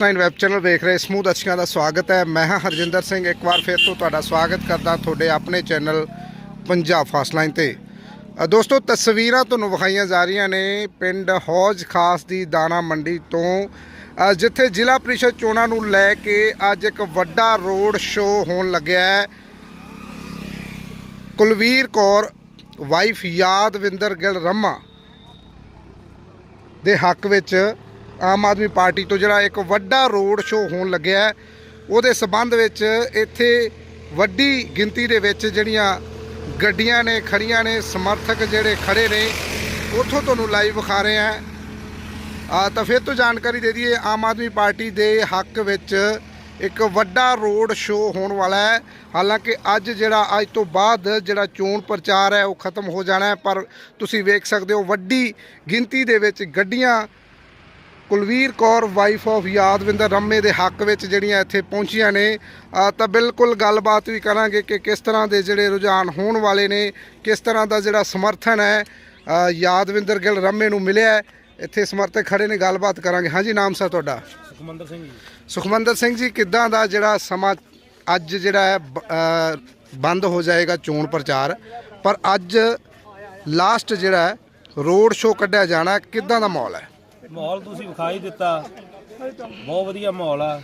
Line web channel ਵੇਖ ਰਹੇ ਸਮੂਹ ਦਰਸ਼ਕਾਂ ਦਾ ਸਵਾਗਤ ਹੈ। ਮੈਂ ਹਾਂ ਹਰਜਿੰਦਰ ਸਿੰਘ। ਇੱਕ ਵਾਰ ਫਿਰ ਤੋਂ ਤੁਹਾਡਾ ਸਵਾਗਤ ਕਰਦਾ ਤੁਹਾਡੇ ਆਪਣੇ ਚੈਨਲ ਪੰਜਾਬ ਫਾਸਟ ਲਾਈਨ ਤੇ ਦੋਸਤੋ, ਤਸਵੀਰਾਂ ਤੁਹਾਨੂੰ ਵਿਖਾਈਆਂ ਜਾ ਰਹੀਆਂ ਨੇ ਪਿੰਡ ਹੌਜ ਖਾਸ ਦੀ ਦਾਣਾ ਮੰਡੀ ਤੋਂ। ਜਿੱਥੇ ਜ਼ਿਲ੍ਹਾ ਪ੍ਰੀਸ਼ਦ ਚੋਣਾਂ ਨੂੰ ਲੈ ਕੇ ਅੱਜ ਇੱਕ ਵੱਡਾ ਰੋਡ ਸ਼ੋਅ ਹੋਣ ਲੱਗਿਆ ਹੈ। ਕੁਲਵੀਰ ਕੌਰ ਵਾਈਫ ਯਾਦਵਿੰਦਰ ਗਿੱਲ ਰਮਾ ਦੇ ਹੱਕ ਵਿੱਚ ਆਮ ਆਦਮੀ ਪਾਰਟੀ ਤੋਂ ਜਿਹੜਾ ਇੱਕ ਵੱਡਾ ਰੋਡ ਸ਼ੋਅ ਹੋਣ ਲੱਗਿਆ ਹੈ, ਉਹਦੇ ਸਬੰਧ ਵਿੱਚ ਇੱਥੇ ਵੱਡੀ ਗਿਣਤੀ ਦੇ ਵਿੱਚ ਜਿਹੜੀਆਂ ਗੱਡੀਆਂ ਨੇ ਖੜੀਆਂ ਨੇ ਸਮਰਥਕ ਜਿਹੜੇ ਖੜੇ ਨੇ ਉੱਥੋਂ ਤੁਹਾਨੂੰ ਲਾਈਵ ਵਿਖਾ ਰਹੇ ਹਾਂ। ਆ ਤਾਂ ਫਿਰ ਤੋਂ ਜਾਣਕਾਰੀ ਦੇ ਦਈਏ ਆਮ ਆਦਮੀ ਪਾਰਟੀ ਦੇ ਹੱਕ ਵਿੱਚ ਇੱਕ ਵੱਡਾ ਰੋਡ ਸ਼ੋਅ ਹੋਣ ਵਾਲਾ ਹੈ। ਹਾਲਾਂਕਿ ਅੱਜ ਜਿਹੜਾ ਅੱਜ ਤੋਂ ਬਾਅਦ ਜਿਹੜਾ ਚੋਣ ਪ੍ਰਚਾਰ ਹੈ ਉਹ ਖਤਮ ਹੋ ਜਾਣਾ ਹੈ ਪਰ ਤੁਸੀਂ ਵੇਖ ਸਕਦੇ ਹੋ ਵੱਡੀ ਗਿਣਤੀ ਦੇ ਵਿੱਚ ਗੱਡੀਆਂ ਕੁਲਵੀਰ ਕੌਰ ਵਾਈਫ ਆਫ ਯਾਦਵਿੰਦਰ ਰੰਮੇ ਦੇ ਹੱਕ ਵਿੱਚ ਜਿਹੜੀਆਂ ਇੱਥੇ ਪਹੁੰਚੀਆਂ ਨੇ ਤਾਂ ਬਿਲਕੁਲ ਗੱਲਬਾਤ ਵੀ ਕਰਾਂਗੇ ਕਿ ਕਿਸ ਤਰ੍ਹਾਂ ਦੇ ਜਿਹੜੇ ਰੁਝਾਨ ਹੋਣ ਵਾਲੇ ਨੇ ਕਿਸ ਤਰ੍ਹਾਂ ਦਾ ਜਿਹੜਾ ਸਮਰਥਨ ਹੈ ਯਾਦਵਿੰਦਰ ਗਿੱਲ ਰੰਮੇ ਨੂੰ ਮਿਲਿਆ। ਇੱਥੇ ਸਮਰਥਕ ਖੜੇ ਨੇ ਗੱਲਬਾਤ ਕਰਾਂਗੇ। ਹਾਂਜੀ ਨਾਮ ਸਰ ਤੁਹਾਡਾ? ਸੁਖਮੰਦਰ ਸਿੰਘ ਜੀ। ਸੁਖਮੰਦਰ ਸਿੰਘ ਜੀ ਕਿੱਦਾਂ ਦਾ ਜਿਹੜਾ ਸਮਾਂ ਅੱਜ ਜਿਹੜਾ ਹੈ ਬੰਦ ਹੋ ਜਾਏਗਾ ਚੋਣ ਪ੍ਰਚਾਰ? ਪਰ ਅੱਜ ਲਾਸਟ ਜਿਹੜਾ ਹੈ ਰੋਡ ਸ਼ੋਅ ਕੱਢਿਆ ਜਾਣਾ ਕਿੱਦਾਂ ਦਾ ਮਾਹੌਲ ਹੈ? ਮਾਹੌਲ ਤੁਸੀਂ ਵਿਖਾਈ ਦਿੱਤਾ। ਬਹੁਤ ਵਧੀਆ ਮਾਹੌਲ ਆ।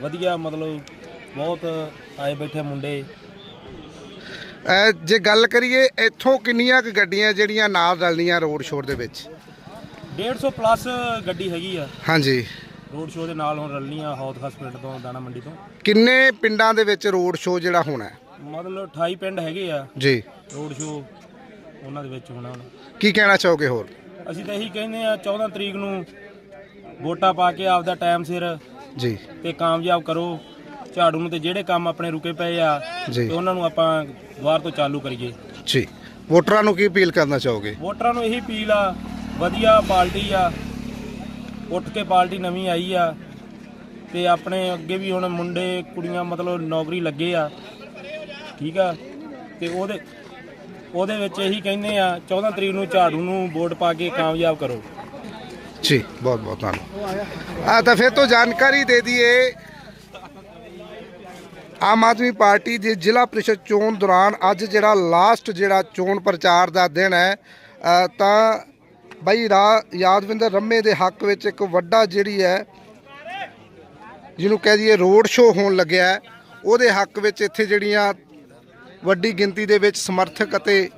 ਵਧੀਆ ਮਤਲਬ ਬਹੁਤ ਆਏ ਬੈਠੇ ਮੁੰਡੇ। ਜੇ ਗੱਲ ਕਰੀਏ ਇੱਥੋਂ ਕਿੰਨੀਆਂ ਕੁ ਗੱਡੀਆਂ ਜਿਹੜੀਆਂ ਨਾਲ ਰਲਣੀਆਂ ਰੋਡ ਸ਼ੋਅ ਦੇ ਵਿੱਚ? 150 ਪਲੱਸ ਗੱਡੀ ਹੈਗੀ ਆ। ਹਾਂਜੀ। ਰੋਡ ਸ਼ੋਅ ਦੇ ਨਾਲ ਹੁਣ ਰਲਣੀਆਂ ਹੌਤ ਹਸਪੀਟਲ ਤੋਂ ਦਾਣਾ ਮੰਡੀ ਤੋਂ। ਕਿੰਨੇ ਪਿੰਡਾਂ ਦੇ ਵਿੱਚ ਰੋਡ ਸ਼ੋਅ ਜਿਹੜਾ ਹੋਣਾ? ਹੈ ਮਤਲਬ 28 ਪਿੰਡ ਹੈਗੇ ਆ। ਜੀ। ਰੋਡ ਸ਼ੋਅ ਉਹਨਾਂ ਦੇ ਵਿੱਚ ਹੋਣਾ ਹੁਣ। ਕੀ ਕਹਿਣਾ ਚਾਹੋਗੇ ਹੋਰ? ਅਸੀਂ ਤਾਂ ਇਹੀ ਕਹਿੰਦੇ ਆ 14 ਤਰੀਕ ਨੂੰ ਵੋਟਾਂ ਪਾ ਕੇ ਆਪਦਾ ਟਾਈਮ ਸਿਰ ਜੀ। ਤੇ ਕਾਮਯਾਬ ਕਰੋ। ਝਾੜੂ ਨੂੰ ਤੇ ਜਿਹੜੇ ਕੰਮ ਆਪਣੇ ਰੁਕੇ ਪਏ ਆ ਜੀ। ਤੇ ਉਹਨਾਂ ਨੂੰ ਆਪਾਂ ਦੁਬਾਰ ਤੋਂ ਚਾਲੂ ਕਰੀਏ। ਜੀ। ਵੋਟਰਾਂ ਨੂੰ ਕੀ ਅਪੀਲ ਕਰਨਾ ਚਾਹੋਗੇ? ਵੋਟਰਾਂ ਨੂੰ ਇਹੀ ਅਪੀਲ ਆ ਵਧੀਆ ਪਾਰਟੀ ਆ ਉੱਠ ਕੇ ਪਾਰਟੀ ਨਵੀਂ ਆਈ ਆ ਤੇ ਆਪਣੇ ਅੱਗੇ ਵੀ ਹੁਣ ਮੁੰਡੇ ਕੁੜੀਆਂ ਮਤਲਬ ਨੌਕਰੀ ਲੱਗੇ ਆ ਠੀਕ ਆ ਤੇ ਉਹਦੇ ਉਹਦੇ ਵਿੱਚ ਇਹੀ ਕਹਿੰਦੇ ਆ 14 ਤਰੀਕ ਨੂੰ ਝਾੜੂ ਨੂੰ ਵੋਟ ਪਾ ਕੇ ਕਾਮਯਾਬ ਕਰੋ। ਜੀ, ਬਹੁਤ ਬਹੁਤ ਧੰਨਵਾਦ। ਆ ਤਾਂ ਫਿਰ ਤੋਂ ਜਾਣਕਾਰੀ ਦੇ ਦਈਏ, ਆਮ ਆਦਮੀ ਪਾਰਟੀ ਦੇ ਜ਼ਿਲ੍ਹਾ ਪ੍ਰੀਸ਼ਦ ਚੋਣ ਦੌਰਾਨ ਅੱਜ ਜਿਹੜਾ ਲਾਸਟ ਜਿਹੜਾ ਚੋਣ ਪ੍ਰਚਾਰ ਦਾ ਦਿਨ ਹੈ ਤਾਂ ਬਈ ਰਾ, ਯਾਦਵਿੰਦਰ ਰੰਮੇ ਦੇ ਹੱਕ ਵਿੱਚ ਇੱਕ ਵੱਡਾ ਜਿਹੜੀ ਹੈ, ਜਿਹਨੂੰ ਕਹਿ ਦਈਏ ਰੋਡ ਸ਼ੋਅ ਹੋਣ ਲੱਗਿਆ ਉਹਦੇ ਹੱਕ ਵਿੱਚ ਇੱਥੇ ਜਿਹੜੀਆਂ ਵੱਡੀ ਗਿਣਤੀ ਦੇ ਵਿੱਚ ਸਮਰਥਕ ਅਤੇ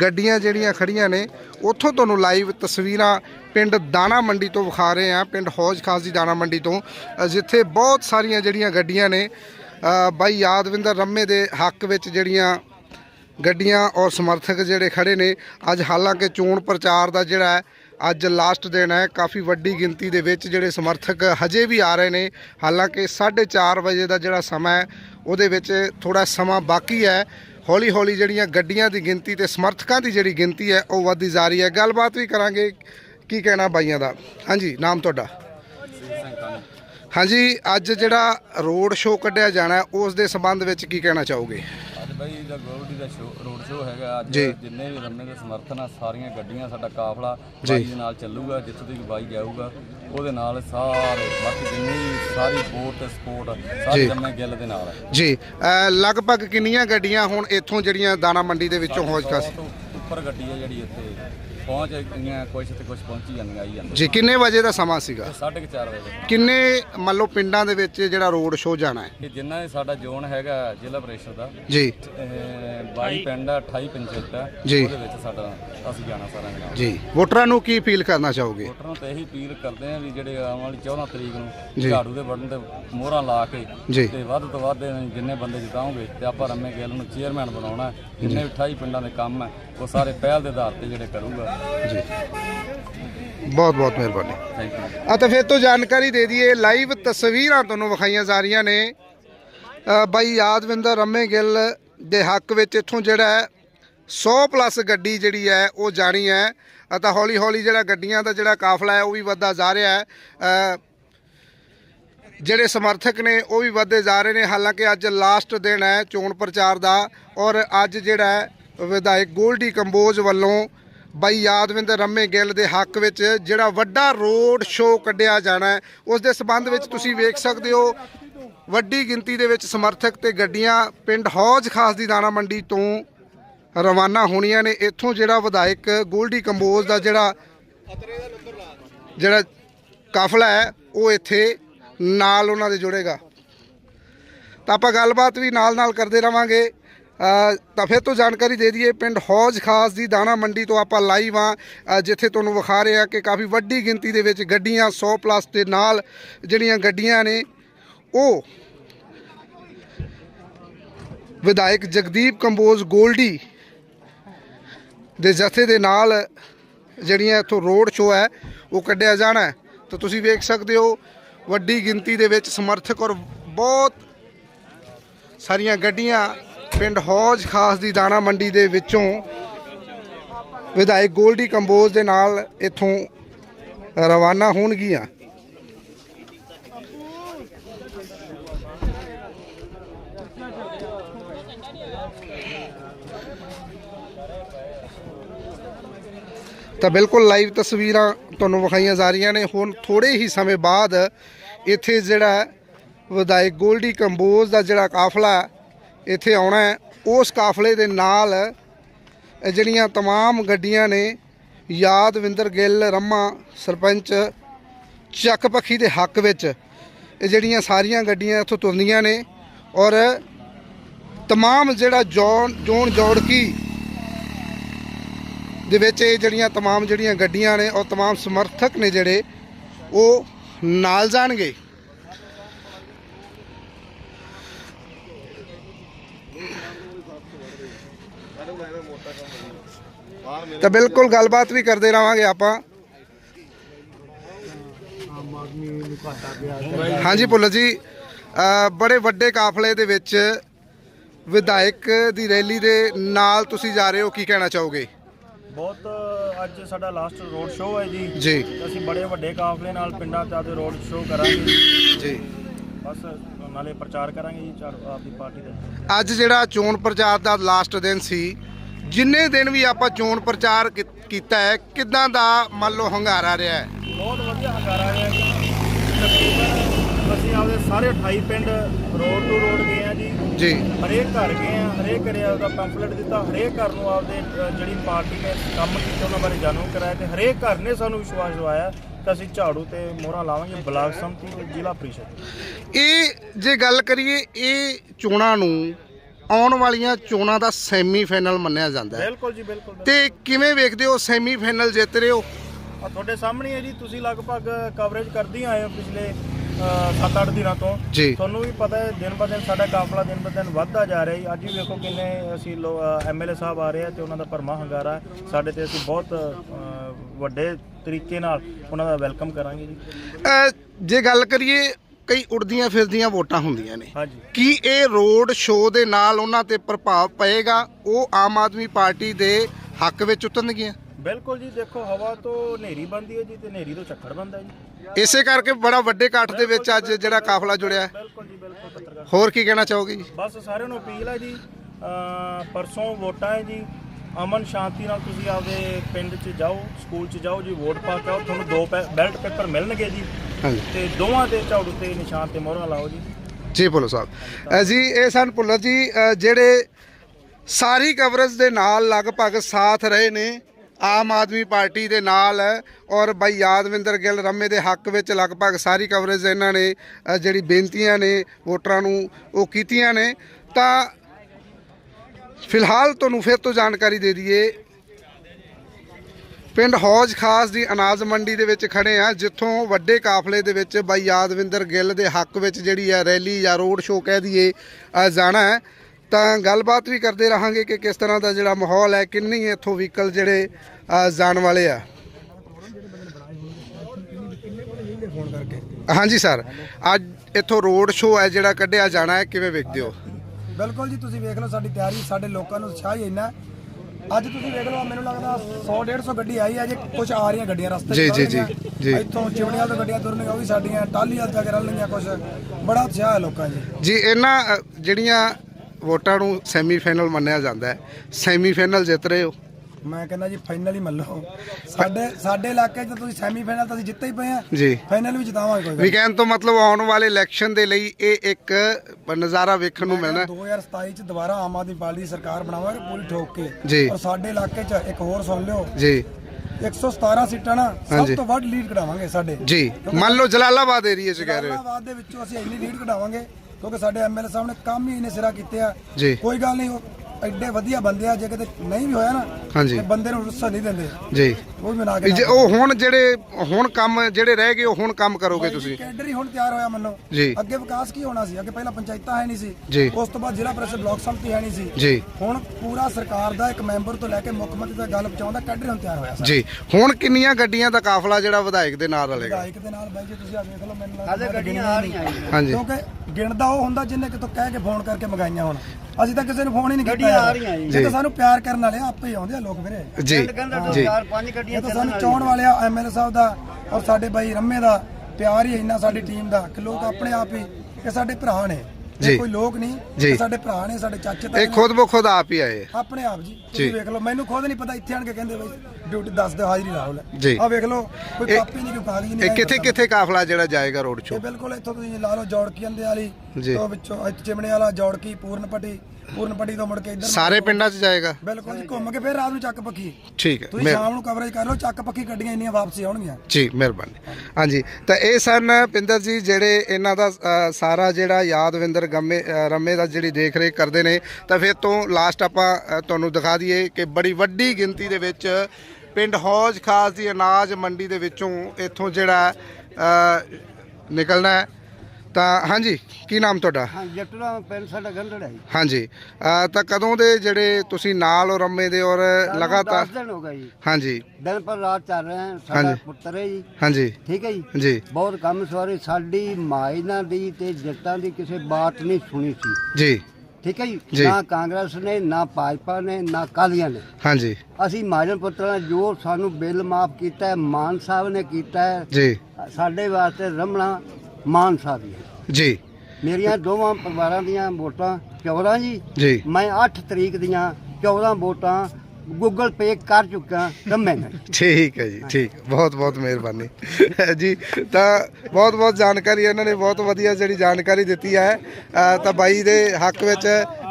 ਗੱਡੀਆਂ ਜਿਹੜੀਆਂ ਖੜੀਆਂ ਨੇ, ਉੱਥੋਂ ਤੁਹਾਨੂੰ ਲਾਈਵ ਤਸਵੀਰਾਂ ਪਿੰਡ ਦਾਣਾ ਮੰਡੀ ਤੋਂ ਵਿਖਾ ਰਹੇ ਹਾਂ, ਪਿੰਡ ਹੌਜ ਖਾਸ ਦੀ ਦਾਣਾ ਮੰਡੀ ਤੋਂ। ਜਿੱਥੇ ਬਹੁਤ ਸਾਰੀਆਂ ਜਿਹੜੀਆਂ ਗੱਡੀਆਂ ਨੇ ਬਾਈ ਯਾਦਵਿੰਦਰ ਰੰਮੇ ਦੇ ਹੱਕ ਵਿੱਚ ਜਿਹੜੀਆਂ ਗੱਡੀਆਂ ਔਰ ਸਮਰਥਕ ਜਿਹੜੇ ਖੜੇ ਨੇ, ਅੱਜ ਹਾਲਾਂਕਿ ਚੋਣ ਪ੍ਰਚਾਰ ਦਾ ਜਿਹੜਾ ਅੱਜ ਲਾਸਟ ਦਿਨ ਹੈ। ਕਾਫੀ ਵੱਡੀ ਗਿਣਤੀ ਦੇ ਵਿੱਚ ਜਿਹੜੇ ਸਮਰਥਕ ਹਜੇ ਵੀ ਆ ਰਹੇ ਨੇ। ਹਾਲਾਂਕਿ 4:30 ਵਜੇ ਦਾ ਜਿਹੜਾ ਸਮਾਂ ਹੈ, ਉਹਦੇ ਵਿੱਚ ਥੋੜਾ ਸਮਾਂ ਬਾਕੀ ਹੈ। ਹੌਲੀ ਹੌਲੀ ਜਿਹੜੀਆਂ ਗੱਡੀਆਂ ਦੀ ਗਿਣਤੀ ਤੇ ਸਮਰਥਕਾਂ ਦੀ ਜਿਹੜੀ ਗਿਣਤੀ ਹੈ, ਉਹ ਵੱਧਦੀ ਜਾ ਰਹੀ ਹੈ। ਗੱਲਬਾਤ ਵੀ ਕਰਾਂਗੇ। ਕੀ ਕਹਿਣਾ ਬਾਈਆਂ ਦਾ? ਹਾਂਜੀ, ਨਾਮ ਤੁਹਾਡਾ? ਹਾਂਜੀ, ਅੱਜ ਜਿਹੜਾ ਰੋਡ ਸ਼ੋਅ ਕੱਢਿਆ ਜਾਣਾ ਉਸ ਦੇ ਸੰਬੰਧ ਵਿੱਚ ਕੀ ਕਹਿਣਾ ਚਾਹੋਗੇ? ਅੱਜ ਬਾਈ ਦਾ ਗੋਲਡੀ ਦਾ ਸ਼ੋ ਰੋਡ ਸ਼ੋਅ ਹੈਗਾ ਅੱਜ ਜੀ। ਜਿੰਨੇ ਵੀ ਰੰਮੇ ਦੇ ਸਮਰਥਨ ਆ ਸਾਰੀਆਂ ਗੱਡੀਆਂ ਸਾਡਾ ਕਾਫਲਾ ਜੀ। ਬਾਈ ਦੇ ਨਾਲ ਚੱਲੂਗਾ ਜਿੱਥੇ ਤੱਕ ਬਾਈ ਜਾਊਗਾ ਉਹਦੇ ਨਾਲ ਸਾਰੇ ਬਾਕੀ ਜਿੰਨੀ ਵੀ ਸਾਰੀ ਵੋਟ ਤੇ ਸਪੋਰਟ ਜੀ। ਸਾਰੀ ਗਿੱਲ ਦੇ ਨਾਲ ਹੈ ਜੀ ਲਗਭਗ ਕਿੰਨੀਆਂ ਗੱਡੀਆਂ ਹੁਣ ਇੱਥੋਂ ਜਿਹੜੀਆਂ ਦਾਣਾ ਮੰਡੀ ਦੇ ਵਿੱਚੋਂ ਹੌਜ ਖਾਸ ਸੌ ਤੋਂ ਉੱਪਰ ਗੱਡੀ ਹੈ ਜਿਹੜੀ ਇੱਥੇ ਪਹੁੰਚ ਗਈਆਂ ਕੁਛ ਤੇ ਕੁਛ ਪਹੁੰਚੀ ਜਾਂਦੀਆਂ ਆਈ ਜਾਂਦੀਆਂ। ਜੀ ਕਿੰਨੇ ਵਜੇ ਦਾ ਸਮਾਂ ਸੀਗਾ? 4:30 ਵਜੇ। ਕਿੰਨੇ ਮੰਨ ਲਓ ਪਿੰਡਾਂ ਦੇ ਵਿੱਚ ਜਿਹੜਾ ਰੋਡ ਸ਼ੋਅ ਜਾਣਾ ਹੈ? ਇਹ ਜਿੰਨਾ ਇਹ ਸਾਡਾ ਜ਼ੋਨ ਹੈਗਾ ਜ਼ਿਲ੍ਹਾ ਪ੍ਰੀਸ਼ਦ ਦਾ ਜੀ। ਇਹ 22 ਪਿੰਡ ਆ 28 ਪੰਚਾਇਤ ਜੀ। ਉਹਦੇ ਵਿੱਚ ਸਾਡਾ ਅਸੀਂ ਜਾਣਾ ਸਾਰਾ ਨਾਲ ਜੀ। ਵੋਟਰਾਂ ਨੂੰ ਕੀ ਅਪੀਲ ਕਰਨਾ ਚਾਹੋਗੇ? ਵੋਟਰਾਂ ਨੂੰ ਤਾਂ ਇਹੀ ਅਪੀਲ ਕਰਦੇ ਆ ਵੀ ਜਿਹੜੇ ਆਉਣ ਵਾਲੀ 14 ਤਰੀਕ ਜੀ। ਨੂੰ ਝਾੜੂ ਦੇ ਬਟਨ ਤੇ ਮੋਹਰਾਂ ਲਾ ਕੇ ਜੀ। ਤੇ ਵੱਧ ਤੋਂ ਵੱਧ ਜਿੰਨੇ ਬੰਦੇ ਜਿਤਾਉਂਗੇ ਤੇ ਆਪਾਂ ਰੰਮੇ ਗਿੱਲ ਨੂੰ ਚੇਅਰਮੈਨ ਬਣਾਉਣਾ ਜਿੰਨੇ ਵੀ 28 ਪਿੰਡਾਂ ਦੇ ਕੰਮ ਹੈ ਉਹ ਸਾਰੇ ਪਹਿਲ ਦੇ ਆਧਾਰ ਤੇ ਜਿਹੜੇ ਕਰੂਗਾ। ਜੀ। ਬਹੁਤ ਬਹੁਤ ਮਿਹਰਬਾਨੀ। ਥੈਂਕ ਯੂ ਆ ਤਾਂ ਫਿਰ ਤੋਂ ਜਾਣਕਾਰੀ ਦੇ ਦਈਏ ਲਾਈਵ ਤਸਵੀਰਾਂ ਤੁਹਾਨੂੰ ਵਿਖਾਈਆਂ ਜਾ ਰਹੀਆਂ ਨੇ। ਬਾਈ ਯਾਦਵਿੰਦਰ ਰੰਮੇ ਗਿੱਲ ਦੇ ਹੱਕ ਵਿੱਚ ਇੱਥੋਂ ਜਿਹੜਾ ਹੈ 100 ਪਲੱਸ ਗੱਡੀ ਜਿਹੜੀ ਹੈ ਉਹ ਜਾਣੀ ਹੈ। ਅਤੇ ਹੌਲੀ ਹੌਲੀ ਜਿਹੜਾ ਗੱਡੀਆਂ ਦਾ ਜਿਹੜਾ ਕਾਫਲਾ ਹੈ ਉਹ ਵੀ ਵੱਧਦਾ ਜਾ ਰਿਹਾ ਹੈ। ਜਿਹੜੇ ਸਮਰਥਕ ਨੇ ਉਹ ਵੀ ਵੱਧਦੇ ਜਾ ਰਹੇ ਨੇ। ਹਾਲਾਂਕਿ ਅੱਜ ਲਾਸਟ ਦਿਨ ਹੈ ਚੋਣ ਪ੍ਰਚਾਰ ਦਾ ਔਰ ਅੱਜ ਜਿਹੜਾ ਵਿਧਾਇਕ ਗੋਲਡੀ ਕੰਬੋਜ ਵੱਲੋਂ ਬਾਈ ਯਾਦਵਿੰਦਰ ਰੰਮੇ ਗਿੱਲ ਦੇ ਹੱਕ ਵਿੱਚ ਜਿਹੜਾ ਵੱਡਾ ਰੋਡ ਸ਼ੋਅ ਕੱਢਿਆ ਜਾਣਾ ਹੈ, ਉਸ ਦੇ ਸਬੰਧ ਵਿੱਚ ਤੁਸੀਂ ਵੇਖ ਸਕਦੇ ਹੋ, ਵੱਡੀ ਗਿਣਤੀ ਦੇ ਵਿੱਚ ਸਮਰਥਕ ਤੇ ਗੱਡੀਆਂ ਪਿੰਡ ਹੌਜ ਖਾਸ ਦੀ ਦਾਣਾ ਮੰਡੀ ਤੋਂ ਰਵਾਨਾ ਹੋਣੀਆਂ ਨੇ। ਇੱਥੋਂ ਜਿਹੜਾ ਵਿਧਾਇਕ ਗੋਲਡੀ ਕੰਬੋਜ ਦਾ ਜਿਹੜਾ ਜਿਹੜਾ ਕਾਫਲਾ ਹੈ, ਉਹ ਇੱਥੇ ਨਾਲ ਉਹਨਾਂ ਦੇ ਜੁੜੇਗਾ। ਤਾਂ ਆਪਾਂ ਗੱਲਬਾਤ ਵੀ ਨਾਲ ਨਾਲ ਕਰਦੇ ਰਵਾਂਗੇ। ਤਾਂ ਫਿਰ ਤੋਂ ਜਾਣਕਾਰੀ ਦੇ ਦਈਏ, ਪਿੰਡ ਹੌਜ ਖਾਸ ਦੀ ਦਾਣਾ ਮੰਡੀ ਤੋਂ ਆਪਾਂ ਲਾਈਵ ਆ ਜਿੱਥੇ ਤੁਹਾਨੂੰ ਵਿਖਾ ਰਹੇ ਆ ਕਿ ਕਾਫੀ ਵੱਡੀ ਗਿਣਤੀ ਦੇ ਵਿੱਚ ਗੱਡੀਆਂ 100 ਪਲੱਸ ਦੇ ਨਾਲ ਜਿਹੜੀਆਂ ਗੱਡੀਆਂ ਨੇ, ਉਹ ਵਿਧਾਇਕ ਜਗਦੀਪ ਕੰਬੋਜ ਗੋਲਡੀ ਦੇ ਜਥੇ ਦੇ ਨਾਲ ਜਿਹੜੀਆਂ ਇੱਥੋਂ ਰੋਡ ਸ਼ੋਅ ਹੈ, ਉਹ ਕੱਢਿਆ ਜਾਣਾ ਹੈ। ਤਾਂ ਤੁਸੀਂ ਵੇਖ ਸਕਦੇ ਹੋ, ਵੱਡੀ ਗਿਣਤੀ ਦੇ ਵਿੱਚ ਸਮਰਥਕ ਔਰ ਬਹੁਤ ਸਾਰੀਆਂ ਗੱਡੀਆਂ ਪਿੰਡ ਹੌਜ ਖਾਸ ਦੀ ਦਾਣਾ ਮੰਡੀ ਦੇ ਵਿੱਚੋਂ ਵਿਧਾਇਕ ਗੋਲਡੀ ਕੰਬੋਜ ਦੇ ਨਾਲ ਇੱਥੋਂ ਰਵਾਨਾ ਹੋਣਗੀਆਂ। ਤਾਂ ਬਿਲਕੁਲ ਲਾਈਵ ਤਸਵੀਰਾਂ ਤੁਹਾਨੂੰ ਵਿਖਾਈਆਂ ਜਾ ਰਹੀਆਂ ਨੇ। ਹੁਣ ਥੋੜੇ ਹੀ ਸਮੇਂ ਬਾਅਦ ਇੱਥੇ ਜਿਹੜਾ ਵਿਧਾਇਕ ਗੋਲਡੀ ਕੰਬੋਜ ਦਾ ਜਿਹੜਾ ਕਾਫਲਾ ਇੱਥੇ ਆਉਣਾ ਹੈ ਉਸ ਕਾਫਲੇ ਦੇ ਨਾਲ ਇਹ ਜਿਹੜੀਆਂ तमाम ਗੱਡੀਆਂ ਨੇ ਯਾਦਵਿੰਦਰ ਗਿੱਲ ਰੰਮਾ ਸਰਪੰਚ ਚੱਕ ਪੱਖੀ ਦੇ ਹੱਕ ਵਿੱਚ ਇਹ ਜਿਹੜੀਆਂ ਸਾਰੀਆਂ ਗੱਡੀਆਂ ਇੱਥੋਂ ਤੁਰਨੀਆਂ ਨੇ ਔਰ तमाम ਜਿਹੜਾ ਜੋਨ ਜੋਨ ਜੋੜਕੀ ਦੇ ਵਿੱਚ ਇਹ ਜਿਹੜੀਆਂ तमाम ਜਿਹੜੀਆਂ ਗੱਡੀਆਂ ਨੇ ਔਰ तमाम ਸਮਰਥਕ ਨੇ ਜਿਹੜੇ ਉਹ ਨਾਲ ਜਾਣਗੇ ਤਾਂ ਬਿਲਕੁਲ ਗੱਲਬਾਤ ਵੀ ਕਰਦੇ ਰਵਾਂਗੇ ਆਪਾਂ। ਹਾਂਜੀ ਭੁੱਲਰ ਜੀ ਬੜੇ ਵੱਡੇ ਕਾਫਲੇ ਦੇ ਵਿੱਚ ਵਿਧਾਇਕ ਦੀ ਰੈਲੀ ਦੇ ਨਾਲ ਤੁਸੀਂ ਜਾ ਰਹੇ ਹੋ ਕੀ ਕਹਿਣਾ ਚਾਹੋਗੇ? ਬਹੁਤ ਅੱਜ ਸਾਡਾ ਲਾਸਟ ਰੋਡ ਸ਼ੋਅ ਹੈ ਜੀ। ਜੀ। ਅਸੀਂ ਬੜੇ ਵੱਡੇ ਕਾਫਲੇ ਨਾਲ ਪਿੰਡਾਂ 'ਚ ਆਪਦੇ ਰੋਡ ਸ਼ੋਅ ਕਰਾਂਗੇ। ਜੀ। ਬਸ ਨਾਲੇ ਪ੍ਰਚਾਰ ਕਰਾਂਗੇ ਜੀ ਚਾਰ ਆਪਦੀ ਪਾਰਟੀ ਦਾ। ਅੱਜ ਜਿਹੜਾ ਚੋਣ ਪ੍ਰਚਾਰ ਦਾ ਲਾਸਟ ਦਿਨ ਸੀ ਜਿੰਨੇ ਦਿਨ ਵੀ ਆਪਾਂ ਚੋਣ ਪ੍ਰਚਾਰ ਕੀ- ਕੀਤਾ ਹੈ ਕਿਦਾਂ ਦਾ ਮੰਨ ਲਓ ਹੰਗਾਰਾ ਰਿਹਾ ਹੈ? ਬਹੁਤ ਵਧੀਆ ਹੰਗਾਰਾ ਰਿਹਾ ਜੀ। ਤਕਰੀਬਨ ਅਸੀਂ ਆਪਦੇ ਸਾਰੇ 28 ਪਿੰਡ ਰੋਡ ਟੂ ਰੋਡ ਗਏ ਆ ਜੀ। ਜੀ। ਹਰੇਕ ਘਰ ਗਏ ਆ ਹਰੇਕ ਘਰੇ ਆਪਦਾ ਪੰਫਲੇਟ ਦਿੱਤਾ ਹਰੇਕ ਘਰ ਨੂੰ ਆਪਦੇ ਅ, ਜਿਹੜੀ ਪਾਰਟੀ ਨੇ ਕੰਮ ਕੀਤੇ ਉਹਨਾਂ ਬਾਰੇ ਜਾਣੂ ਕਰਾਇਆ ਤੇ ਹਰੇਕ ਘਰ ਨੇ ਸਾਨੂੰ ਵਿਸ਼ਵਾਸ ਦਿਵਾਇਆ ਕਿ ਅਸੀਂ ਝਾੜੂ ਤੇ ਮੋਹਰਾਂ ਲਾਵਾਂਗੇ ਬਲਾਕ ਸੰਮਤੀ ਤੇ ਜ਼ਿਲ੍ਹਾ ਪ੍ਰੀਸ਼ਦ। ਇਹ ਜੇ ਗੱਲ ਕਰੀਏ ਇਹ ਚੋਣਾਂ ਨੂੰ ਆਉਣ ਵਾਲੀਆਂ ਚੋਣਾਂ ਦਾ ਸੈਮੀ ਫਾਈਨਲ ਮੰਨਿਆ ਜਾਂਦਾ ਹੈ। ਬਿਲਕੁਲ ਜੀ ਬਿਲਕੁਲ ਤੇ ਕਿਵੇਂ ਵੇਖਦੇ ਹੋ ਸੈਮੀ ਫਾਈਨਲ ਜਿੱਤ ਰਹੇ ਹੋ? ਆ ਤੁਹਾਡੇ ਸਾਹਮਣੇ ਹੈ ਜੀ ਤੁਸੀਂ ਲਗਭਗ ਕਵਰੇਜ ਕਰਦੇ ਆਏ ਹੋ ਪਿਛਲੇ 7-8 ਦਿਨਾਂ ਤੋਂ। ਤੁਹਾਨੂੰ ਵੀ ਪਤਾ ਹੈ ਦਿਨ ਬ ਦਿਨ ਸਾਡਾ ਕਾਫਲਾ ਦਿਨ ਬ ਦਿਨ ਵੱਧਦਾ ਜਾ ਰਿਹਾ ਹੈ ਅੱਜ ਵੀ ਵੇਖੋ ਕਿੰਨੇ ਅਸੀਂ ਐਮਐਲਏ ਸਾਹਿਬ ਆ ਰਹੇ ਆ ਤੇ ਉਹਨਾਂ ਦਾ ਭਰਮਾ ਹੰਗਾਰਾ। ਸਾਡੇ ਤੇ ਅਸੀਂ ਬਹੁਤ ਵੱਡੇ ਤਰੀਕੇ ਨਾਲ ਉਹਨਾਂ ਦਾ ਵੈਲਕਮ ਕਰਾਂਗੇ ਜੀ। ਜੇ ਗੱਲ ਕਰੀਏ ਕਈ ਉੜਦੀਆਂ ਫਿਰਦੀਆਂ ਵੋਟਾਂ ਹੁੰਦੀਆਂ ਨੇ। ਹਾਂਜੀ। ਕੀ ਇਹ ਰੋਡ ਸ਼ੋਅ ਦੇ ਨਾਲ ਉਹਨਾਂ ਤੇ ਪ੍ਰਭਾਵ ਪਏਗਾ? ਉਹ ਆਮ ਆਦਮੀ ਪਾਰਟੀ ਦੇ ਹੱਕ ਵਿੱਚ ਉਤਰਨਗੀਆਂ। ਬਿਲਕੁਲ ਜੀ ਦੇਖੋ ਹਵਾ ਤੋਂ ਹਨੇਰੀ ਬੰਦੀ ਹੈ ਜੀ ਤੇ ਹਨੇਰੀ ਤੋਂ ਝੱਖੜ ਬੰਦਾ ਜੀ। ਇਸੇ ਕਰਕੇ ਬੜਾ ਵੱਡੇ ਇਕੱਠ ਦੇ ਵਿੱਚ ਅੱਜ ਜਿਹੜਾ ਕਾਫਲਾ ਜੁੜਿਆ। ਹੈ ਬਿਲਕੁਲ ਜੀ ਬਿਲਕੁਲ ਪੱਤਰਕਾਰ। ਹੋਰ ਕੀ ਕਹਿਣਾ ਚਾਹੋਗੇ ਜੀ? ਬਸ ਸਾਰਿਆਂ ਨੂੰ ਅਪੀਲ ਹੈ ਜੀ ਪਰਸੋਂ ਵੋਟਾਂ ਹੈ ਜੀ। ਅਮਨ ਸ਼ਾਂਤੀ ਨਾਲ ਤੁਸੀਂ ਆਪਦੇ ਪਿੰਡ 'ਚ ਜਾਓ ਸਕੂਲ 'ਚ ਜਾਓ ਜੀ ਵੋਟ ਪਾ ਕੇ ਆਓ। ਤੁਹਾਨੂੰ ਦੋ ਪੈ- ਬੈਲਟ ਪੇਪਰ ਮਿਲਣਗੇ ਜੀ। ਹਾਂਜੀ। ਤੇ ਦੋਵਾਂ ਦੇ ਝਾੜੂ ਤੇ ਨਿਸ਼ਾਨ ਤੇ ਮੋਹਰਾਂ ਲਾਓ ਜੀ। ਜੀ ਭੁੱਲਰ ਸਾਹਿਬ। ਅ, ਜੀ ਇਹ ਸਨ ਭੁੱਲਰ ਜੀ ਅ, ਜਿਹੜੇ ਸਾਰੀ ਕਵਰੇਜ ਦੇ ਨਾਲ ਲਗਭਗ ਸਾਥ ਰਹੇ ਨੇ ਆਮ ਆਦਮੀ ਪਾਰਟੀ ਦੇ ਨਾਲ ਔਰ ਬਾਈ ਯਾਦਵਿੰਦਰ ਗਿੱਲ ਰੰਮੇ ਦੇ ਹੱਕ ਵਿੱਚ ਲਗਭਗ ਸਾਰੀ ਕਵਰੇਜ ਇਹਨਾਂ ਨੇ ਅ, ਜਿਹੜੀ ਬੇਨਤੀਆਂ ਨੇ ਵੋਟਰਾਂ ਨੂੰ ਉਹ ਕੀਤੀਆਂ ਨੇ। ਤਾਂ ਫਿਲਹਾਲ ਤੁਹਾਨੂੰ ਫਿਰ ਤੋਂ ਜਾਣਕਾਰੀ ਦੇ ਦਈਏ, ਪਿੰਡ ਹੌਜ ਖਾਸ ਦੀ ਅਨਾਜ ਮੰਡੀ ਦੇ ਵਿੱਚ ਖੜੇ ਆ, ਜਿੱਥੋਂ ਵੱਡੇ ਕਾਫਲੇ ਦੇ ਵਿੱਚ ਬਾਈ ਯਾਦਵਿੰਦਰ ਗਿੱਲ ਦੇ ਹੱਕ ਵਿੱਚ ਜਿਹੜੀ ਆ ਰੈਲੀ ਜਾਂ ਰੋਡ ਸ਼ੋਅ ਕਹਿ ਦਈਏ ਜਾਣਾ ਹੈ। ਤਾਂ ਗੱਲਬਾਤ ਵੀ ਕਰਦੇ ਰਹਾਂਗੇ ਕਿ ਕਿਸ ਤਰ੍ਹਾਂ ਦਾ ਜਿਹੜਾ ਮਾਹੌਲ ਹੈ, ਕਿੰਨੀ ਇੱਥੋਂ ਵਹੀਕਲ ਜਿਹੜੇ ਜਾਣ ਵਾਲੇ ਆ। ਹਾਂਜੀ ਸਰ, ਅੱਜ ਇੱਥੋਂ ਰੋਡ ਸ਼ੋਅ ਹੈ ਜਿਹੜਾ ਕੱਢਿਆ ਜਾਣਾ ਹੈ, ਕਿਵੇਂ ਵੇਖਦੇ ਹੋ? ਬਿਲਕੁਲ ਜੀ ਤੁਸੀਂ ਵੇਖ ਲਓ ਸਾਡੀ ਤਿਆਰੀ ਸਾਡੇ ਲੋਕਾਂ ਨੂੰ ਉਤਸ਼ਾਹ ਹੀ ਇੰਨਾ ਅੱਜ ਤੁਸੀਂ ਵੇਖ ਲਓ ਮੈਨੂੰ ਲੱਗਦਾ 100 150 ਗੱਡੀ ਆਈ ਹੈ ਜੇ ਕੁਝ ਆ ਰਹੀਆਂ ਗੱਡੀਆਂ ਰਸਤੇ ਜੀ, ਜੀ। ਜੀ, ਜੀ। ਇੱਥੋਂ ਚਿਮੜੀਆਂ ਤੋਂ ਗੱਡੀਆਂ ਤੁਰਨਗੀਆਂ ਉਹ ਵੀ ਸਾਡੀਆਂ ਟਾਲੀ ਵਾਲ ਜਾ ਕੇ ਰਲਣਗੀਆਂ ਕੁਝ ਬੜਾ ਉਤਸ਼ਾਹ ਹੈ ਲੋਕਾਂ 'ਚ ਜੀ ਇਹਨਾਂ ਅ, ਜਿਹੜੀਆਂ ਵੋਟਾਂ ਨੂੰ ਸੈਮੀ ਫਾਈਨਲ ਮੰਨਿਆ ਜਾਂਦਾ ਹੈ ਸੈਮੀ ਫਾਈਨਲ ਜਿੱਤ ਰਹੇ ਹੋ ਮੈਂ ਕਹਿੰਦਾ ਜੀ ਫਾਈਨਲ ਹੀ ਮੱਲੋ ਸਾਡੇ ਸਾਡੇ ਇਲਾਕੇ 'ਚ ਤੁਸੀਂ ਸੈਮੀ ਫਾਈਨਲ ਤਾਂ ਅਸੀਂ ਜਿੱਤੇ ਹੀ ਪਏ ਆ। ਜੀ। ਫਾਈਨਲ ਵੀ ਜਿਤਾਵਾਂਗੇ ਕੋਈ ਗੱਲ ਵੀ ਕਹਿਣ ਤੋਂ ਮਤਲਬ ਆਉਣ ਵਾਲੇ ਇਲੈਕਸ਼ਨ ਦੇ ਲਈ ਇਹ ਇੱਕ ਨਜ਼ਾਰਾ ਵੇਖਣ ਨੂੰ ਮਿਲਣਾ। 2027 ਚ ਦੁਬਾਰਾ ਆਮ ਆਦਮੀ ਪਾਰਟੀ ਦੀ ਸਰਕਾਰ ਬਣਾਵਾਂਗੇ ਪੂਰੀ ਠੋਕ ਕੇ। ਜੀ। ਔਰ ਸਾਡੇ ਇਲਾਕੇ 'ਚ ਇੱਕ ਹੋਰ ਸੁਣ ਲਿਓ। ਜੀ। 117 ਸੀਟਾਂ ਨਾ ਹਾਂਜੀ। ਸਭ ਤੋਂ ਵੱਧ ਲੀਡ ਕਢਾਵਾਂਗੇ ਸਾਡੇ। ਜੀ। ਮੰਨ ਲਓ ਜਲਾਲਾਬਾਦ ਏਰੀਆ 'ਚ ਕਹਿ ਰਹੇ ਹੋ। ਜਲਾਲਾਬਾਦ ਦੇ ਵਿੱਚੋਂ ਅਸੀਂ ਇੰਨੀ ਲੀਡ ਕਢਾਵਾਂਗੇ ਕਿਉਂਕਿ ਸਾਡੇ ਐਮਐਲਏ ਸਾਹਿਬ ਨੇ ਕੰਮ ਹੀ ਇਹਨੇ ਸਿਰਾ ਕੀਤੇ ਆ। ਜੀ। ਕੋਈ ਗੱਲ ਨਹੀਂ ਉਹ ਐਡੇ ਵਧੀਆ ਬੰਦੇ ਆ ਜੇ ਕਿਤੇ ਨਹੀਂ ਵੀ ਹੋਇਆ ਨਾ ਹਾਂਜੀ। ਤੇ ਬੰਦੇ ਨੂੰ ਰੁੱਸਾ ਨਹੀਂ ਦਿੰਦੇ। ਜੀ। ਉਹ ਵੀ ਮਨਾ ਵੀ ਕੇ ਜੇ ਉਹ ਹੁਣ ਜਿਹੜੇ ਹੁਣ ਕੰਮ ਜਿਹੜੇ ਰਹਿ ਗਏ ਉਹ ਹੁਣ ਕੰਮ ਕਰੋਗੇ ਤੁਸੀਂ? ਕੈਡਰ ਹੀ ਹੁਣ ਤਿਆਰ ਹੋਇਆ ਮੰਨੋ। ਜੀ। ਅੱਗੇ ਵਿਕਾਸ ਕੀ ਹੋਣਾ ਸੀ? ਅੱਗੇ ਪਹਿਲਾਂ ਪੰਚਾਇਤਾਂ ਹੈ ਨਹੀਂ ਜੀ। ਸੀ ਉਸ ਤੋਂ ਬਾਅਦ ਜ਼ਿਲ੍ਹਾ ਪ੍ਰੀਸ਼ਦ ਬਲਾਕ ਸੰਮਤੀ ਹੈ ਨਹੀਂ ਸੀ। ਜੀ। ਹੁਣ ਪੂਰਾ ਸਰਕਾਰ ਦਾ ਇੱਕ ਮੈਂਬਰ ਤੋਂ ਲੈ ਕੇ ਮੁੱਖ ਮੰਤਰੀ ਤੱਕ ਗੱਲ ਪਹੁੰਚਾਉਂਦਾ ਕੈਡਰ ਹੁਣ ਤਿਆਰ ਹੋਇਆ ਸਰ। ਜੀ। ਹੁਣ ਕਿੰਨੀਆਂ ਗੱਡੀਆਂ ਦਾ ਕਾਫਲਾ ਜਿਹੜਾ ਵਿਧਾਇਕ ਦੇ ਨਾਲ ਰਲੇਗਾ ਵਿਧਾਇਕ ਦੇ ਨਾਲ ਬਾਈ ਜੀ ਤੁਸੀਂ ਆ ਵੇਖ ਲਓ ਮੈਨੂੰ ਲੱਗਦਾ ਗੱਡੀਆਂ ਆ ਰਹੀਆਂ ਹਾਂਜੀ। ਕਿਉਂਕਿ ਗਿਣਦਾ ਉਹ ਹੁੰਦਾ ਜਿਹਨੇ ਕਿਤੋਂ ਕਹਿ ਕੇ ਫੋਨ ਕਰਕੇ ਮੰਗਾਈਆਂ ਹੁਣ। ਅਸੀਂ ਤਾਂ ਕਿਸੇ ਨੂੰ ਫੋਨ ਹੀ ਨਹੀਂ ਕੀਤਾ ਗੱਡੀਆਂ ਆ ਰਹੀਆਂ ਜੀ। ਤਾਂ ਸਾਨੂੰ ਪਿਆਰ ਕਰਨ ਵਾਲੇ ਆ, ਆਪੇ ਹੀ ਆਉਂਦੇ ਆ ਲੋਕ ਵੀਰੇ। ਜੀ। ਜੀ। ਇਹ ਤਾਂ ਸਾਨੂੰ ਚਾਹਣ ਵਾਲੇ ਆ ਐਮਐਲਏ ਸਾਹਿਬ ਦਾ ਔਰ ਸਾਡੇ ਬਾਈ ਰੰਮੇ ਦਾ ਪਿਆਰ ਹੀ ਇੰਨਾ ਸਾਡੀ ਟੀਮ ਦਾ ਕਿ ਲੋਕ ਆਪਣੇ ਆਪ ਹੀ ਇਹ ਸਾਡੇ ਭਰਾ ਨੇ। ਜੀ। ਇਹ ਕੋਈ ਲੋਕ ਨਹੀਂ ਜੀ। ਇਹ ਸਾਡੇ ਭਰਾ ਨੇ ਸਾਡੇ ਚਾਚੇ ਇਹ। ਖੁਦ ਬੋ ਖੁਦ ਆਪ ਹੀ ਆਏ ਆਪਣੇ ਆਪ ਜੀ ਤੁਸੀਂ ਵੇਖ ਲਓ ਮੈਨੂੰ ਖੁਦ ਨਹੀਂ ਪਤਾ ਇੱਥੇ ਆਣ ਕੇ ਕਹਿੰਦੇ ਬਈ ਡਿਊਟੀ ਦੱਸ ਦਿਓ ਹਾਜ਼ਰੀ ਲਾਓ ਲੈ ਜੀ। ਆ ਵੇਖ ਲਓ ਕੋਈ ਇਹ- ਕਾਪੀ ਨਹੀਂ ਕੋਈ ਕਾਗਜ਼ ਨਹੀਂ ਇਹ ਕਿੱਥੇ ਕਿੱਥੇ ਕਾਫਲਾ ਜਿਹੜਾ ਜਾਏਗਾ ਰੋਡ ਇਹ ਸ਼ੋ ਬਿਲਕੁਲ ਇੱਥੋਂ ਤੁਸੀਂ ਲਾ ਲਓ ਜੌੜਕੀਆਂ ਦੇ ਵਾਲੀ ਜੀ। ਤੋਂ ਵਿੱਚੋਂ ਇੱਥੇ ਚਿਮਣੇ ਵਾਲਾ ਜੌੜਕੀ ਪੂਰਨਪੱਟੀ ਪੂਰਨਪੱਟੀ ਤੋਂ ਮੁੜ ਕੇ ਇੱਧਰ ਸਾਰੇ ਪਿੰਡਾਂ 'ਚ ਜਾਏਗਾ ਬਿਲਕੁਲ ਜੀ ਘੁੰਮ ਕੇ ਫਿਰ ਰਾਤ ਨੂੰ ਚੱਕ ਪੱਕੀ ਠੀਕ ਹੈ ਤੁਸੀਂ ਮਿਹਰ- ਸ਼ਾਮ ਨੂੰ ਕਵਰੇਜ ਕਰ ਲਓ ਚੱਕ ਪੱਕੀ ਗੱਡੀਆਂ ਇੰਨੀਆਂ ਵਾਪਸੀ ਆਉਣਗੀਆਂ ਜੀ ਮਿਹਰਬਾਨੀ ਹਾਂਜੀ ਤਾਂ ਇਹ ਸਨ ਪਿੰਦਰ ਜੀ ਜਿਹੜੇ ਇਹਨਾਂ ਦਾ ਅ, ਸਾਰਾ ਜਿਹੜਾ ਯਾਦਵਿੰਦਰ ਗੰਮੇ ਅ, ਰੰਮੇ ਦਾ ਜਿਹੜੀ ਦੇਖ ਰੇਖ ਕਰਦੇ ਨੇ ਤਾਂ ਫਿਰ ਤੋਂ ਲਾਸਟ ਆਪਾਂ ਤੁਹਾਨੂੰ ਦਿਖਾ ਦਈਏ ਕਿ ਬੜੀ ਵੱਡੀ ਗਿਣਤੀ ਦੇ ਵਿੱਚ ਪਿੰਡ ਹੌਜ ਖਾਸ ਦੀ ਅਨਾਜ ਮੰਡੀ ਦੇ ਵਿੱਚੋਂ ਇੱਥੋਂ ਜਿਹੜਾ ਨਿਕਲਣਾ ਹੈ। ਤਾਂ ਹਾਂਜੀ ਕੀ ਨਾਮ ਤੁਹਾਡਾ? ਹਾਂ ਜੱਟੂਰਾ ਪਿੰਡ ਸਾਡਾ ਗੰਢੜ ਹੈ ਜੀ। ਹਾਂਜੀ ਅ, ਤਾਂ ਕਦੋਂ ਦੇ ਜਿਹੜੇ ਤੁਸੀਂ ਨਾਲ ਹੋ ਰੰਮੇ ਦੇ ਔਰ ਸਾਨੂੰ ਲਗਾਤਾਰ ਦਸ ਦਿਨ ਹੋ ਗਏ ਜੀ। ਹਾਂਜੀ। ਦਿਨ ਪਰ ਰਾਤ ਚੱਲ ਰਹੇ ਹਾਂ ਸਾਡਾ ਹਾਂਜੀ। ਪੁੱਤਰ ਹੈ ਜੀ। ਹਾਂਜੀ। ਠੀਕ ਹੈ ਜੀ। ਜੀ। ਬਹੁਤ ਕੰਮ ਸਵਾਰੇ ਸਾਡੀ ਮਾਇਨਾ ਦੀ ਤੇ ਜੱਟਾਂ ਦੀ ਕਿਸੇ ਬਾਤ ਨਹੀਂ ਸੁਣੀ ਸੀ। ਜੀ। ਠੀਕ ਹੈ ਜੀ। ਜੀ। ਨਾ ਕਾਂਗਰਸ ਨੇ ਨਾ ਭਾਜਪਾ ਨੇ ਨਾ ਕਾਲੀਆਂ ਨੇ। ਹਾਂਜੀ। ਅਸੀਂ ਮਹਾਜਨ ਪੁੱਤਰਾਂ ਨੇ ਜੋ ਸਾਨੂੰ ਬਿੱਲ ਮਾਫ ਕੀਤਾ ਹੈ ਮਾਨ ਸਾਹਿਬ ਨੇ ਕੀਤਾ ਹੈ ਜੀ। ਸਾਡੇ ਵਾਸਤੇ ਰਮਣਾ ਮਾਨ ਸਾਹਿਬ ਜੀ। ਮੇਰੀਆਂ ਦੋਵਾਂ ਪਰਿਵਾਰਾਂ ਦੀਆਂ ਵੋਟਾਂ 14 ਜੀ। ਜੀ। ਮੈਂ 8 ਤਰੀਕ ਦੀਆਂ 14 ਵੋਟਾਂ ਗੂਗਲ ਪੇ ਕਰ ਚੁੱਕਾ ਰਮੇ ਨੇ ਠੀਕ ਹੈ ਜੀ ਠੀਕ। ਬਹੁਤ ਬਹੁਤ ਮਿਹਰਬਾਨੀ। ਜੀ ਤਾਂ ਬਹੁਤ ਬਹੁਤ ਜਾਣਕਾਰੀ ਇਹਨਾਂ ਨੇ ਬਹੁਤ ਵਧੀਆ ਜਿਹੜੀ ਜਾਣਕਾਰੀ ਦਿੱਤੀ ਹੈ। ਤਾਂ ਬਾਈ ਦੇ ਹੱਕ ਵਿੱਚ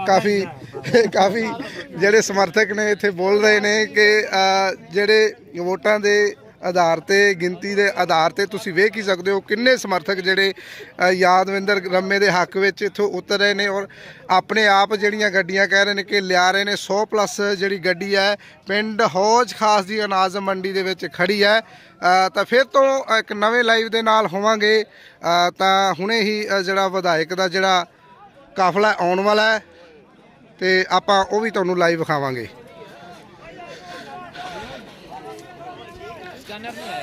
ਕਾਫੀ ਕਾਫੀ ਜਿਹੜੇ ਸਮਰਥਕ ਨੇ ਇੱਥੇ ਬੋਲ ਰਹੇ ਨੇ ਕਿ ਜਿਹੜੇ ਵੋਟਾਂ ਦੇ ਆਧਾਰ ਤੇ, ਗਿਣਤੀ ਦੇ ਆਧਾਰ ਤੇ ਤੁਸੀਂ ਵੇਖ ਹੀ ਸਕਦੇ ਹੋ ਕਿੰਨੇ ਸਮਰਥਕ ਜਿਹੜੇ ਯਾਦਵਿੰਦਰ ਰੰਮੇ ਦੇ ਹੱਕ ਵਿੱਚ ਇੱਥੋਂ ਉਤਰ ਰਹੇ ਨੇ ਔਰ ਆਪਣੇ ਆਪ ਜਿਹੜੀਆਂ ਗੱਡੀਆਂ ਕਹਿ ਰਹੇ ਨੇ ਕਿ ਲਿਆ ਰਹੇ ਨੇ 100 ਪਲੱਸ ਜਿਹੜੀ ਗੱਡੀ ਹੈ, ਪਿੰਡ ਹੌਜ ਖਾਸ ਦੀ ਅਨਾਜ ਮੰਡੀ ਦੇ ਵਿੱਚ ਖੜੀ ਹੈ। ਤਾਂ ਫਿਰ ਤੋਂ ਇੱਕ ਨਵੇਂ ਲਾਈਵ ਦੇ ਨਾਲ ਹੋਵਾਂਗੇ। ਤਾਂ ਹੁਣੇ ਹੀ ਜਿਹੜਾ ਵਿਧਾਇਕ ਦਾ ਜਿਹੜਾ ਕਾਫਲਾ ਆਉਣ ਵਾਲਾ ਹੈ, ਤੇ ਆਪਾਂ ਉਹ ਵੀ ਤੁਹਾਨੂੰ ਲਾਈਵ ਵਿਖਾਵਾਂਗੇ। Gianni